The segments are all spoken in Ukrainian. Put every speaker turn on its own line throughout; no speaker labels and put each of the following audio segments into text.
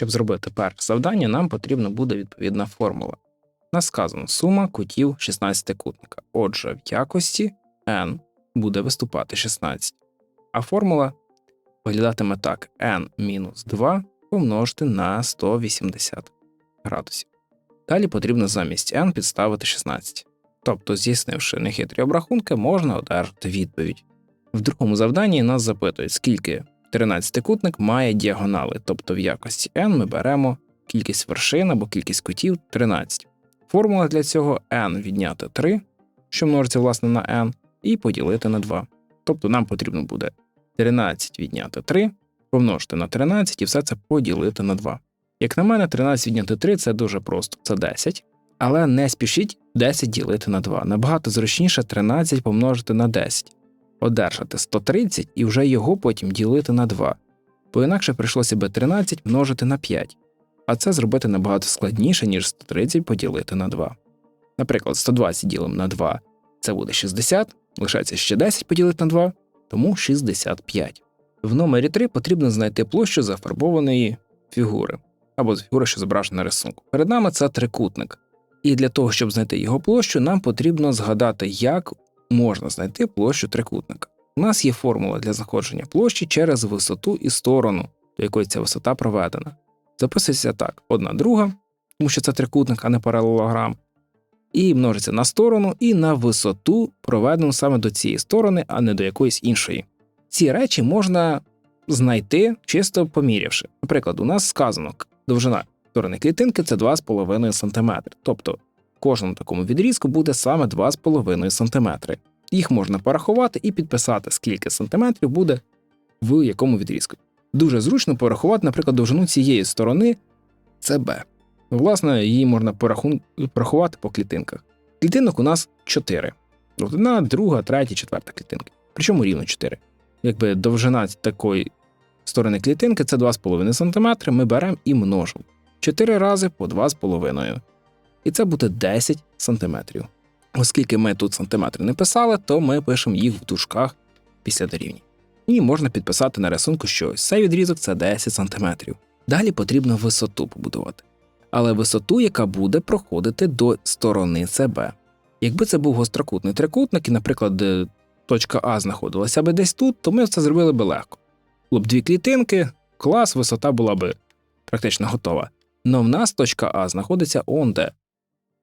Щоб зробити перше завдання, нам потрібна буде відповідна формула. Нас сказано сума кутів 16-кутника. Отже, в якості n буде виступати 16. А формула виглядатиме так: n-2 помножити на 180 градусів. Далі потрібно замість n підставити 16. Тобто, здійснивши нехитрі обрахунки, можна одержати відповідь. В другому завданні нас запитують, скільки 13-кутник має діагонали, тобто в якості n ми беремо кількість вершин або кількість кутів 13. Формула для цього n відняти 3, що множиться власне на n, і поділити на 2. Тобто нам потрібно буде 13 відняти 3, помножити на 13 і все це поділити на 2. Як на мене, 13 відняти 3 це дуже просто, це 10. Але не спішіть 10 ділити на 2. Набагато зручніше 13 помножити на 10, одержати 130 і вже його потім ділити на 2. Бо інакше прийшлося би 13 множити на 5. А це зробити набагато складніше, ніж 130 поділити на 2. Наприклад, 120 ділимо на 2 це буде 60, лишається ще 10 поділити на 2, тому 65. В номері 3 потрібно знайти площу зафарбованої фігури або фігури, що зображена на рисунку. Перед нами це трикутник. І для того, щоб знайти його площу, нам потрібно згадати, як можна знайти площу трикутника. У нас є формула для знаходження площі через висоту і сторону, до якої ця висота проведена. Записується так: одна друга, тому що це трикутник, а не паралелограм, і множиться на сторону і на висоту, проведену саме до цієї сторони, а не до якоїсь іншої. Ці речі можна знайти чисто помірявши. Наприклад, у нас сказано довжина сторони клітинки це 2,5 см. Тобто кожному такому відрізку буде саме 2,5 см. Їх можна порахувати і підписати, скільки сантиметрів буде в якому відрізку. Дуже зручно порахувати, наприклад, довжину цієї сторони це Б. Власне, її можна порахувати по клітинках. Клітинок у нас 4. Одна, друга, третя, четверта клітинки. Причому рівно 4. Якби довжина такої сторони клітинки це 2,5 см, ми беремо і множимо. 4 рази по 2,5. І це буде 10 см. Оскільки ми тут сантиметри не писали, то ми пишемо їх в дужках після дорівняння. І можна підписати на рисунку, що цей відрізок це 10 см. Далі потрібно висоту побудувати. Але висоту, яка буде проходити до сторони СБ. Якби це був гострокутний трикутник, і, наприклад, точка А знаходилася би десь тут, то ми це зробили би легко. Було б дві клітинки, клас, висота була б практично готова. Но в нас точка А знаходиться онде.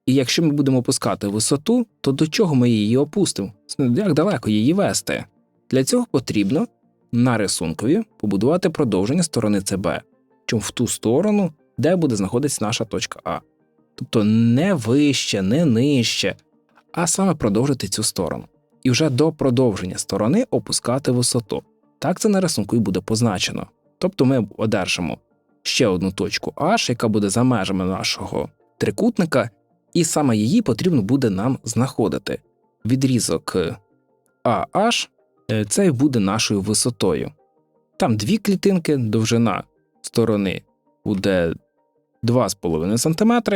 І якщо ми будемо опускати висоту, то до чого ми її опустимо? Як далеко її вести? Для цього потрібно на рисункові побудувати продовження сторони ЦБ, чому в ту сторону, де буде знаходитися наша точка А. Тобто не вище, не нижче, а саме продовжити цю сторону. І вже до продовження сторони опускати висоту. Так це на рисунку і буде позначено. Тобто ми одержимо ще одну точку H, яка буде за межами нашого трикутника, і саме її потрібно буде нам знаходити. Відрізок AH це буде нашою висотою. Там дві клітинки, довжина сторони буде 2,5 см,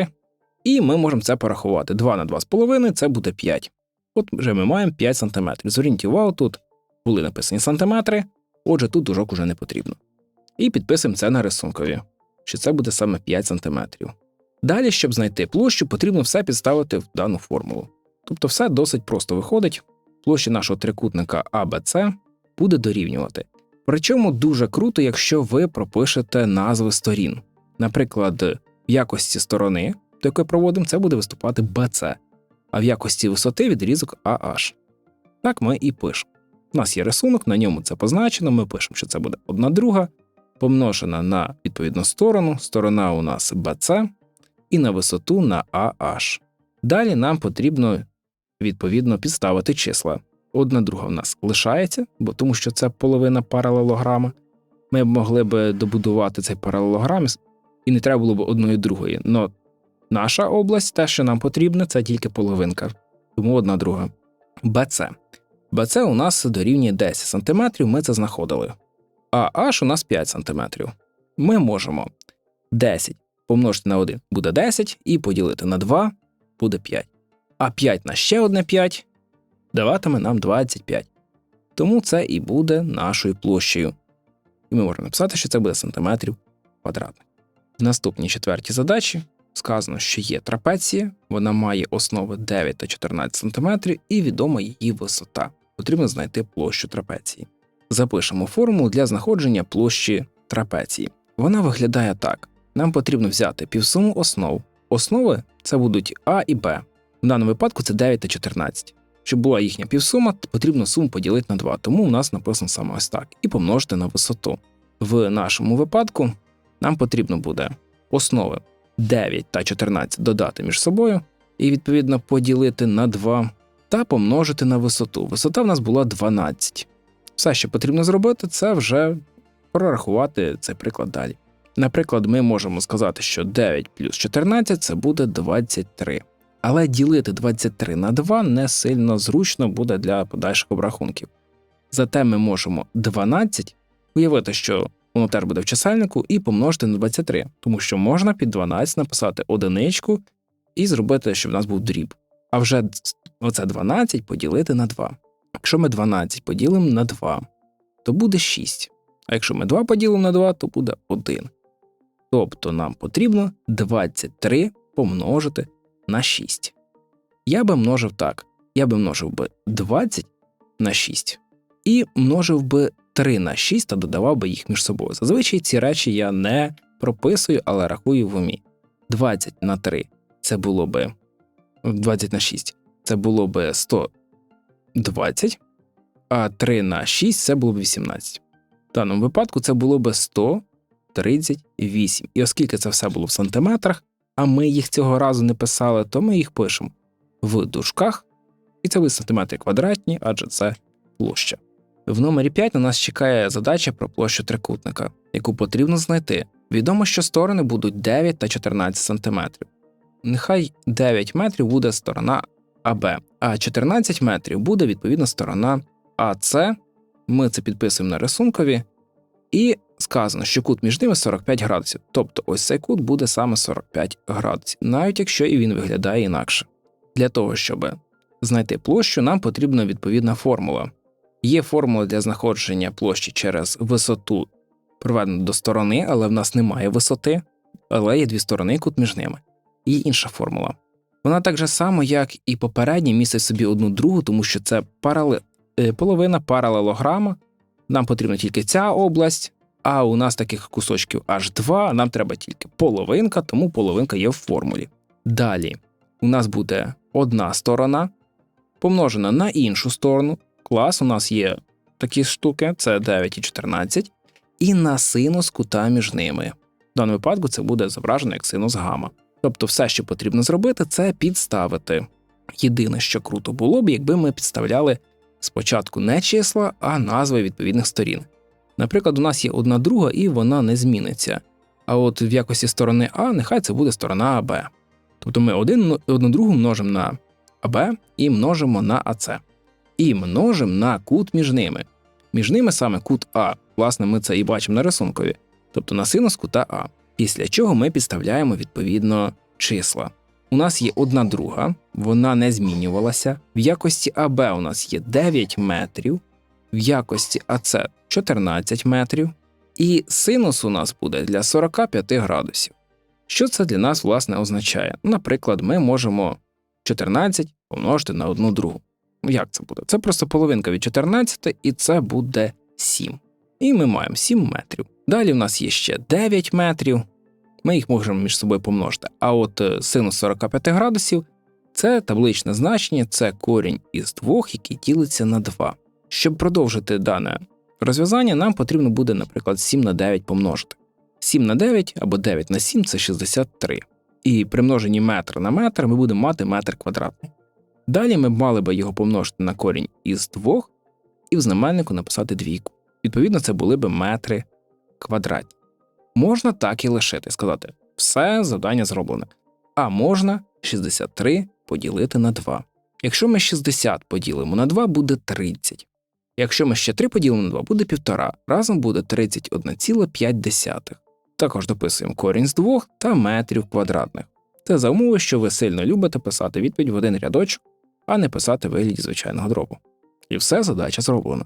і ми можемо це порахувати. 2 на 2,5 це буде 5. От вже ми маємо 5 см. Зверніть увагу, тут були написані сантиметри, отже, тут дужок уже не потрібно. І підписуємо це на рисункові, що це буде саме 5 см. Далі, щоб знайти площу, потрібно все підставити в дану формулу. Тобто все досить просто виходить. Площа нашого трикутника ABC буде дорівнювати. Причому дуже круто, якщо ви пропишете назви сторін. Наприклад, в якості сторони, до якої проводимо, це буде виступати BC, а в якості висоти відрізок AH. Так ми і пишемо. У нас є рисунок, на ньому це позначено. Ми пишемо, що це буде одна друга, помножена на відповідну сторону, сторона у нас BC, і на висоту на AH. Далі нам потрібно відповідно підставити числа. Одна друга в нас лишається, бо тому що це половина паралелограма. Ми б могли б добудувати цей паралелограм, і не треба було б одної другої. Но наша область, те, що нам потрібно, це тільки половинка, тому одна друга. BC. BC у нас дорівнює 10 см, ми це знаходили. А H у нас 5 см. Ми можемо 10 помножити на 1 буде 10, і поділити на 2 буде 5. А 5 на ще одне 5 даватиме нам 25. Тому це і буде нашою площею. І ми можемо написати, що це буде сантиметрів квадратних. В наступній четвертій задачі сказано, що є трапеція, вона має основи 9 та 14 см і відома її висота. Потрібно знайти площу трапеції. Запишемо формулу для знаходження площі трапеції. Вона виглядає так: нам потрібно взяти півсуму основ. Основи це будуть А і Б. В даному випадку це 9 та 14. Щоб була їхня півсума, потрібно суму поділити на 2, тому у нас написано саме ось так, і помножити на висоту. В нашому випадку нам потрібно буде основи 9 та 14 додати між собою і відповідно поділити на 2 та помножити на висоту. Висота в нас була 12. Все, що потрібно зробити, це вже прорахувати цей приклад далі. Наприклад, ми можемо сказати, що 9 плюс 14 це буде 23. Але ділити 23 на 2 не сильно зручно буде для подальших обрахунків. Зате ми можемо 12 уявити, що воно теж буде в чисельнику, і помножити на 23, тому що можна під 12 написати одиничку і зробити, щоб в нас був дріб. А вже оце 12 поділити на 2. Якщо ми 12 поділимо на 2, то буде 6. А якщо ми 2 поділимо на 2, то буде 1. Тобто нам потрібно 23 помножити на 6. Я би множив так. Я би множив би 20 на 6 і множив би 3 на 6 та додавав би їх між собою. Зазвичай ці речі я не прописую, але рахую в умі. 20 на 3 це було би 20 на 6 це було би 120, а 3 на 6 це було б 18. В даному випадку це було би 100 38. І оскільки це все було в сантиметрах, а ми їх цього разу не писали, то ми їх пишемо в дужках. І це ви сантиметри квадратні, адже це площа. В номері 5 на нас чекає задача про площу трикутника, яку потрібно знайти. Відомо, що сторони будуть 9 та 14 сантиметрів. Нехай 9 метрів буде сторона АБ, а 14 метрів буде відповідна сторона АС. Ми це підписуємо на рисункові. І сказано, що кут між ними 45 градусів. Тобто ось цей кут буде саме 45 градусів, навіть якщо і він виглядає інакше. Для того, щоб знайти площу, нам потрібна відповідна формула. Є формула для знаходження площі через висоту, проведену до сторони, але в нас немає висоти, але є дві сторони, кут між ними. Є інша формула. Вона так же само, як і попередня, містить собі одну другу, тому що це парале... е, половина паралелограма. Нам потрібна тільки ця область, а у нас таких кусочків аж два. Нам треба тільки половинка, тому половинка є в формулі. Далі у нас буде одна сторона помножена на іншу сторону. Клас у нас є такі штуки, це 9 і 14, і на синус кута між ними. В даному випадку це буде зображено як синус гама. Тобто, все, що потрібно зробити, це підставити. Єдине, що круто було б, якби ми підставляли спочатку не числа, а назви відповідних сторін. Наприклад, у нас є одна друга, і вона не зміниться. А от в якості сторони А, нехай це буде сторона АБ. Тобто ми один, одну другу множимо на АБ і множимо на АЦ. І множимо на кут між ними. Між ними саме кут А. Власне, ми це і бачимо на рисункові, тобто на синус кута А. Після чого ми підставляємо відповідно числа. У нас є одна друга, вона не змінювалася. В якості АБ у нас є 9 метрів, в якості АЦ 14 метрів, і синус у нас буде для 45 градусів. Що це для нас власне означає? Наприклад, ми можемо 14 помножити на одну другу. Як це буде? Це просто половинка від 14, і це буде 7. І ми маємо 7 метрів. Далі в нас є ще 9 метрів. Ми їх можемо між собою помножити. А от е, синус 45 градусів це табличне значення, це корінь із 2, який ділиться на 2. Щоб продовжити дане розв'язання, нам потрібно буде, наприклад, 7 на 9 помножити. 7 на 9 або 9 на 7 це 63. І при множенні метр на метр ми будемо мати метр квадратний. Далі ми мали би його помножити на корінь із 2 і в знаменнику написати двійку. Відповідно, це були б метри квадратні. Можна так і лишити, сказати, все завдання зроблене. А можна 63 поділити на 2. Якщо ми 60 поділимо на 2, буде 30. Якщо ми ще 3 поділимо на 2, буде 1,5. Разом буде 31,5. Також дописуємо корінь з 2 та метрів квадратних. Це за умови, що ви сильно любите писати відповідь в один рядочок, а не писати вигляді звичайного дробу. І все задача зроблена.